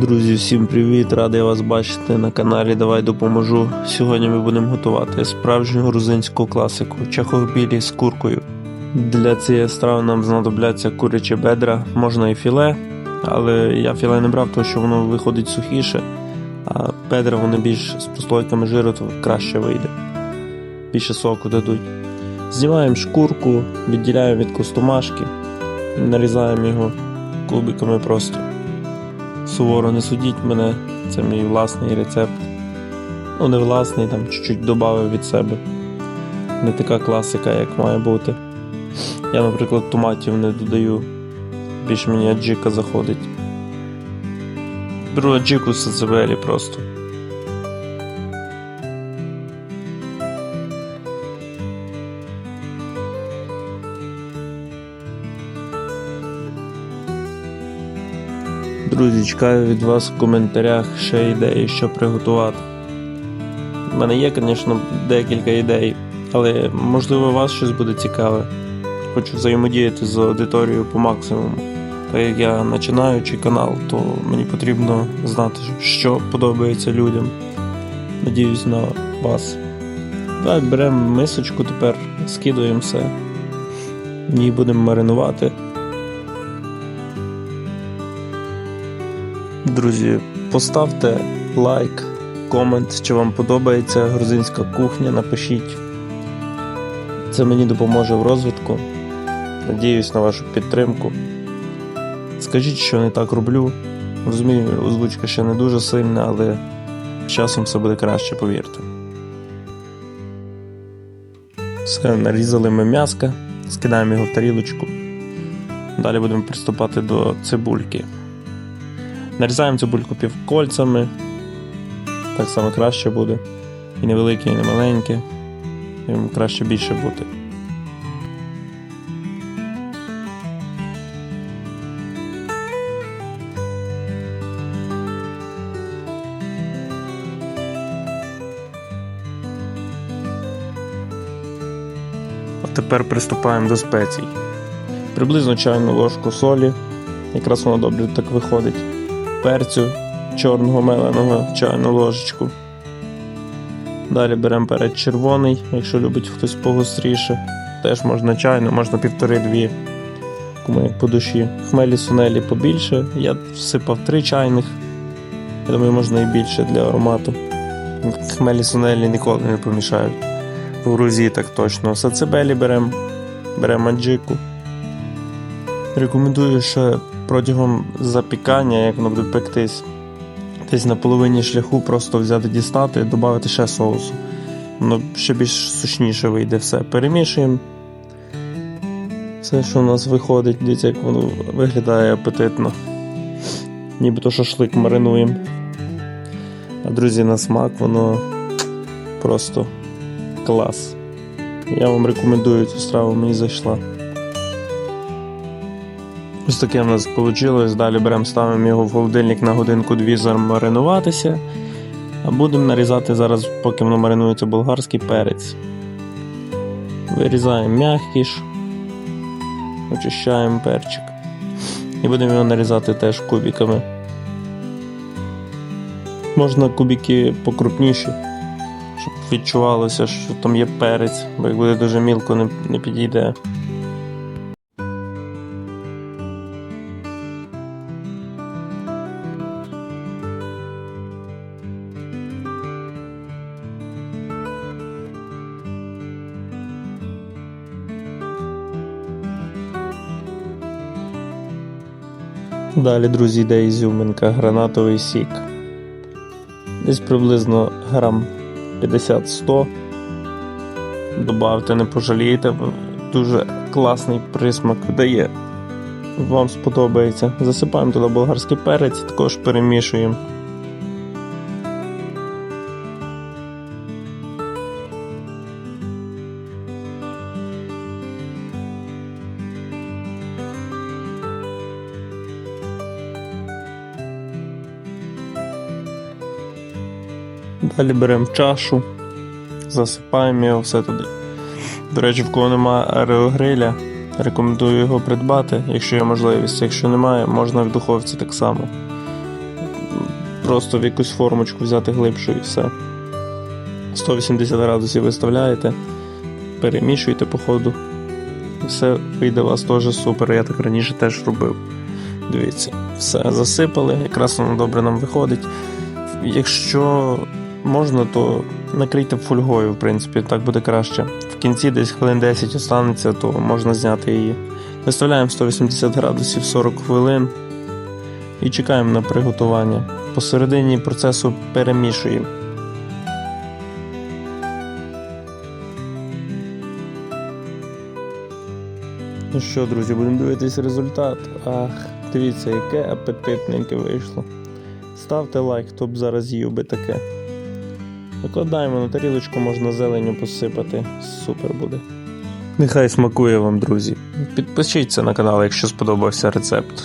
Друзі, всім привіт! Радий вас бачити на каналі Давай допоможу. Сьогодні ми будемо готувати справжню грузинську класику чахобілі з куркою. Для цієї страви нам знадобляться курячі бедра, можна і філе, але я філе не брав, тому що воно виходить сухіше, а бедра вони більш з прослойками жиру, то краще вийде. Більше соку дадуть. Знімаємо шкурку, відділяємо від костомашки, нарізаємо його кубиками просто. Суворо не судіть мене, це мій власний рецепт. Ну, не власний, там чуть-чуть додав від себе. Не така класика, як має бути. Я, наприклад, томатів не додаю. Більш мені аджика заходить. Беру аджику з сацебелі просто. Друзі, чекаю від вас в коментарях ще ідеї, що приготувати. У мене є, звісно, декілька ідей, але можливо вас щось буде цікаве. Хочу взаємодіяти з аудиторією по максимуму. Так як я починаючий канал, то мені потрібно знати, що подобається людям. Надіюсь на вас. Так, беремо мисочку тепер, скидуємо все. В ній будемо маринувати. Друзі, поставте лайк, комент, чи вам подобається грузинська кухня, напишіть. Це мені допоможе в розвитку. Надіюсь на вашу підтримку. Скажіть, що не так роблю. Розумію, озвучка ще не дуже сильна, але з часом все буде краще, повірте. Все, нарізали ми м'яска, скидаємо його в тарілочку. Далі будемо приступати до цибульки. Нарізаємо цибульку півкольцями. Так само краще буде. І невелике, і не маленьке. Їм краще більше бути. А тепер приступаємо до спецій. Приблизно чайну ложку солі. Якраз воно добре так виходить перцю чорного меленого чайну ложечку. Далі беремо перець червоний, якщо любить хтось погостріше. Теж можна чайну, можна півтори-дві, як по душі. Хмелі сунелі побільше. Я всипав три чайних. Я думаю, можна і більше для аромату. Хмелі сунелі ніколи не помішають. В Грузії так точно. Сацебелі беремо, беремо аджику. Рекомендую ще протягом запікання, як воно буде пектись, десь на половині шляху просто взяти дістати і додати ще соусу. Воно ще більш сочніше вийде все. Перемішуємо. Все, що у нас виходить, дивіться, як воно виглядає апетитно. Нібито шашлик маринуємо. А друзі, на смак воно просто клас. Я вам рекомендую цю страву, мені зайшла. Ось таке в нас вийшло. Далі беремо, ставимо його в холодильник на годинку-дві замаринуватися. А будемо нарізати зараз, поки воно маринується болгарський перець. Вирізаємо м'якіш, очищаємо перчик. І будемо його нарізати теж кубиками. Можна кубики покрупніші, щоб відчувалося, що там є перець, бо як буде дуже мілко, не підійде. Далі, друзі, йде ізюминка, гранатовий сік. Десь приблизно грам 50-100. Добавте, не пожалієте, дуже класний присмак дає. Вам сподобається. Засипаємо туди болгарський перець, також перемішуємо. Далі беремо чашу, засипаємо його все туди. До речі, в кого немає аерогриля, рекомендую його придбати, якщо є можливість. Якщо немає, можна в духовці так само. просто в якусь формочку взяти глибшу і все. 180 градусів виставляєте, перемішуєте по ходу. І все вийде у вас теж супер. Я так раніше теж робив. Дивіться, все засипали, якраз воно добре нам виходить. Якщо можна, то накрийте фольгою, в принципі, так буде краще. В кінці десь хвилин 10 останеться, то можна зняти її. Виставляємо 180 градусів 40 хвилин і чекаємо на приготування. Посередині процесу перемішуємо. Ну що, друзі, будемо дивитись результат. Ах, дивіться, яке апетитненьке вийшло. Ставте лайк, хто б зараз їв би таке. Викладаємо на тарілочку, можна зеленю посипати. Супер буде. Нехай смакує вам, друзі. Підпишіться на канал, якщо сподобався рецепт.